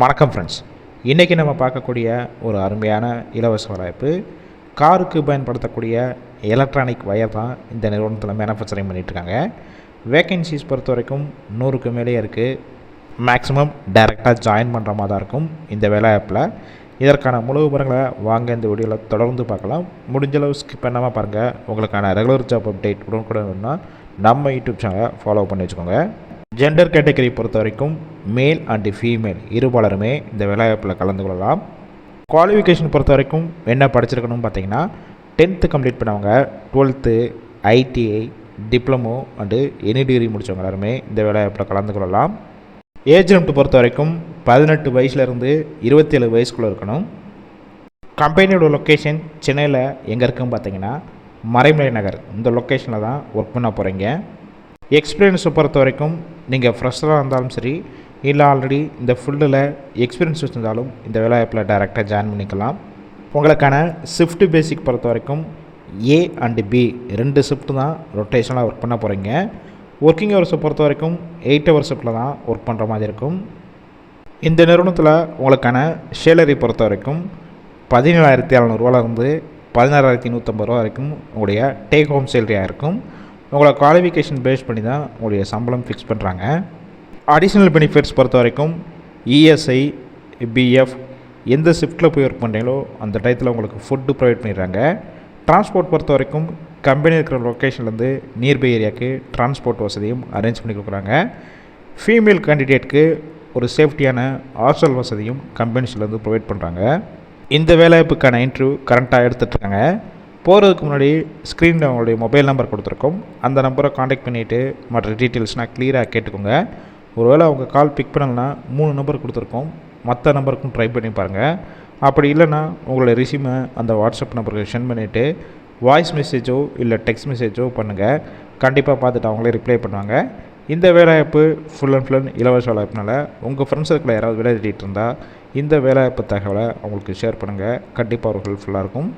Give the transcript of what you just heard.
வணக்கம் ஃப்ரெண்ட்ஸ் இன்றைக்கி நம்ம பார்க்கக்கூடிய ஒரு அருமையான இலவச வாய்ப்பு காருக்கு பயன்படுத்தக்கூடிய எலக்ட்ரானிக் வயர் தான் இந்த நிறுவனத்தில் மேனுஃபேக்சரிங் பண்ணிகிட்ருக்காங்க வேக்கன்சிஸ் பொறுத்த வரைக்கும் நூறுக்கு மேலேயே இருக்குது மேக்ஸிமம் டைரெக்டாக ஜாயின் பண்ணுற மாதிரி தான் இருக்கும் இந்த வேலை ஆப்பில் இதற்கான முழு விவரங்களை வாங்க இந்த வீடியோவில் தொடர்ந்து பார்க்கலாம். முடிஞ்சளவு ஸ்கிப் பண்ணாமல் பாருங்கள் உங்களுக்கான ரெகுலர் ஜாப் அப்டேட் உடனுக்குடன் வேணும்னா நம்ம யூடியூப் சேனலை ஃபாலோ பண்ணி வச்சுக்கோங்க. ஜெண்டர் கேட்டகரி பொறுத்த வரைக்கும் மேல் அண்டு ஃபீமேல் இருபாலருமே இந்த வேலைவாய்ப்பில் கலந்து கொள்ளலாம். குவாலிஃபிகேஷன் பொறுத்த வரைக்கும் என்ன படிச்சிருக்கணும்னு பார்த்தீங்கன்னா டென்த்து கம்ப்ளீட் பண்ணவங்க twelfth ITI diploma and any degree முடித்தவங்க எல்லாருமே இந்த வேலைவாய்ப்பில் கலந்து கொள்ளலாம். ஏஜ் லிமிட் பொறுத்த வரைக்கும் பதினெட்டு வயசுலேருந்து இருபத்தி ஏழு வயசுக்குள்ளே இருக்கணும். கம்பெனியோட லொக்கேஷன் சென்னையில் எங்கே இருக்குன்னு பார்த்தீங்கன்னா மறைமலை நகர். இந்த லொக்கேஷனில் தான் ஒர்க் பண்ண போகிறீங்க எக்ஸ்பீரியன்ஸை பொறுத்த வரைக்கும் நீங்கள் ஃப்ரெஷராக இருந்தாலும் சரி இல்லை ஆல்ரெடி இந்த ஃபீல்டில் எக்ஸ்பீரியன்ஸ் வச்சுருந்தாலும் இந்த வேலைவாய்ப்பில் டைரெக்டாக ஜாயின் பண்ணிக்கலாம். உங்களுக்கான ஷிஃப்ட் பேசிக் பொறுத்த வரைக்கும் ஏ அண்டு பி ரெண்டு ஷிஃப்ட் தான் ரொட்டேஷனாக ஒர்க் பண்ண போகிறீங்க ஒர்க்கிங் ஹவர்ஸை பொறுத்த வரைக்கும் எயிட் ஹவர் ஷிஃப்ட்டில் தான் ஒர்க் பண்ணுற மாதிரி இருக்கும். இந்த நிறுவனத்தில் உங்களுக்கான சேலரி பொறுத்த வரைக்கும் பதினேழாயிரத்தி எழுநூறுவாலேருந்து பதினாறாயிரத்தி நூற்றம்பது ரூபா வரைக்கும் உங்களுடைய டேக் ஹோம் சேலரியாக இருக்கும். உங்களை குவாலிஃபிகேஷன் பேஸ் பண்ணி தான் உங்களுடைய சம்பளம் ஃபிக்ஸ் பண்ணுறாங்க அடிஷ்னல் பெனிஃபிட்ஸ் பொறுத்த வரைக்கும் இஎஸ்ஐ பிஎஃப் எந்த ஷிஃப்ட்டில் போய் ஒர்க் பண்ணுறீங்களோ அந்த டயத்தில் உங்களுக்கு ஃபுட்டு ப்ரொவைட் பண்ணிடுறாங்க. டிரான்ஸ்போர்ட் பொறுத்த வரைக்கும் கம்பெனி இருக்கிற லொக்கேஷன்லேருந்து நியர்பை ஏரியாவுக்கு டிரான்ஸ்போர்ட் வசதியும் அரேஞ்ச் பண்ணி கொடுக்குறாங்க. ஃபீமேல் கேண்டிடேட்க்கு ஒரு சேஃப்டியான ஹாஸ்டல் வசதியும் கம்பெனிஸ்லேருந்து ப்ரொவைட் பண்ணுறாங்க இந்த வேலைவாய்ப்புக்கான இன்டர்வியூ கரண்ட்டாக எடுத்துகிட்ருக்காங்க போகிறதுக்கு முன்னாடி ஸ்க்ரீனில் அவங்களுடைய மொபைல் நம்பர் கொடுத்துருக்கோம். அந்த நம்பரை காண்டாக்ட் பண்ணிவிட்டு மற்ற டீட்டெயில்ஸ்னால் க்ளியராக கேட்டுக்கோங்க. ஒருவேளை அவங்க கால் பிக் பண்ணலன்னா மூணு நம்பர் கொடுத்துருக்கோம். மற்ற நம்பருக்கும் ட்ரை பண்ணி பாருங்கள் அப்படி இல்லைன்னா உங்களோட ரிசியூமை அந்த வாட்ஸ்அப் நம்பருக்கு சென்ட் பண்ணிவிட்டு வாய்ஸ் மெசேஜோ இல்லை டெக்ஸ்ட் மெசேஜோ பண்ணுங்கள் கண்டிப்பாக பார்த்துட்டு அவங்களே ரிப்ளை பண்ணுவாங்க. இந்த வேலைவாய்ப்பு ஃபுல் அண்ட் ஃபுல் அண்ட் இலவச வேலைவாய்ப்புனால உங்கள் ஃப்ரெண்ட்ஸ் சர்க்கிளில் யாராவது வேலை தேடிட்டு இருந்தால் இந்த வேலைவாய்ப்பு தகவலை அவங்களுக்கு ஷேர் பண்ணுங்கள் கண்டிப்பாக ஒரு ஹெல்ப்ஃபுல்லாக இருக்கும்.